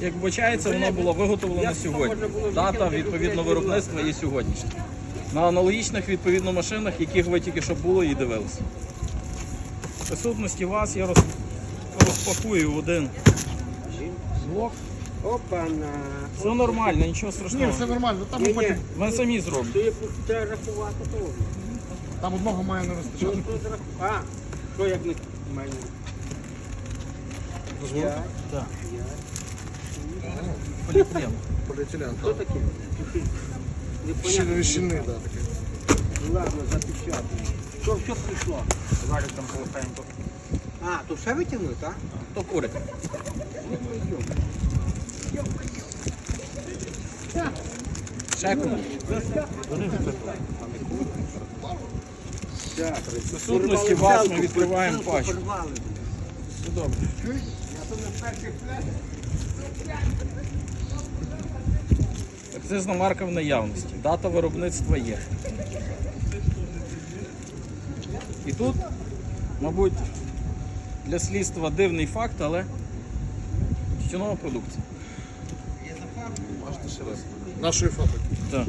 Як вбачається, воно було виготовлено сьогодні. Дата відповідно виробництва є сьогоднішня. На аналогічних відповідно машинах, яких ви тільки що були і дивилися. В присутності вас я роз... розпакую один блок. Опа-на. Все нормально, нічого Ні, страшного. все нормально. Там, Ні, потім, Ми самі зробимо. треба рахувати того. там одного має не вистачати. А, що як не має? Я, Так. Поліетилен. Поліетилен. Хто таке? Щільний, щільний, да, такий. Ну ладно, запечатано. Що, що прийшло? Варить там полотенько. А, то все витягнули, так? То курить. Ще? Присутності вас ми відкриваємо пачку. Все добре. Акцизна марка в наявності. Дата виробництва є. І тут, мабуть, для слідства дивний факт, але тютюнова продукція. Нашої фабрики. Так.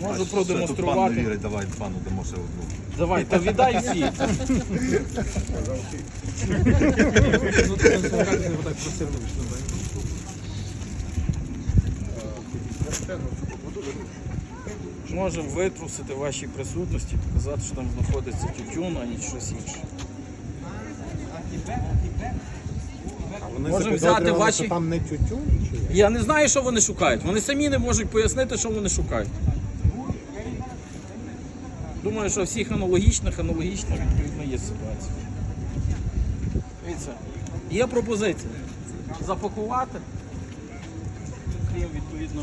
Можу Пан не продемонструвати. вірить, давай пану дамо ще одну. Давай, та віддай всі. Можемо витрусити в вашій присутності, показати, що там знаходиться тютюн, а не щось інше. Можемо взяти ваші. там не тютюн? Чи? Я не знаю, що вони шукають. Вони самі не можуть пояснити, що вони шукають. Думаю, що всіх аналогічних, аналогічно відповідно є ситуація. Дивіться, є пропозиція запакувати, крім відповідно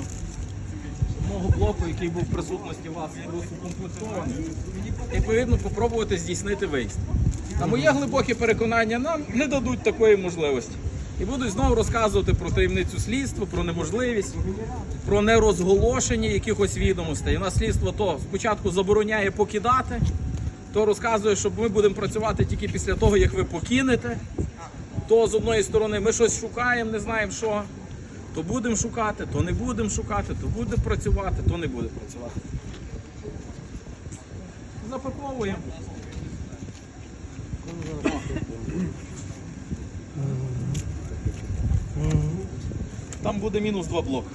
мого блоку, який був в присутності вас укомплектований, відповідно попробувати здійснити виїзд. На моє глибоке переконання, нам не дадуть такої можливості. І будуть знову розказувати про таємницю слідства, про неможливість, про нерозголошення якихось відомостей. У нас слідство то спочатку забороняє покидати, то розказує, що ми будемо працювати тільки після того, як ви покинете. То з одної сторони ми щось шукаємо, не знаємо що. То будемо шукати, то не будемо шукати, то буде працювати, то не буде працювати. Запаковуємо. Там буде мінус два блоки.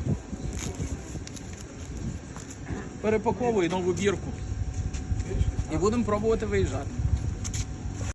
Перепаковую нову бірку. І будемо пробувати виїжджати.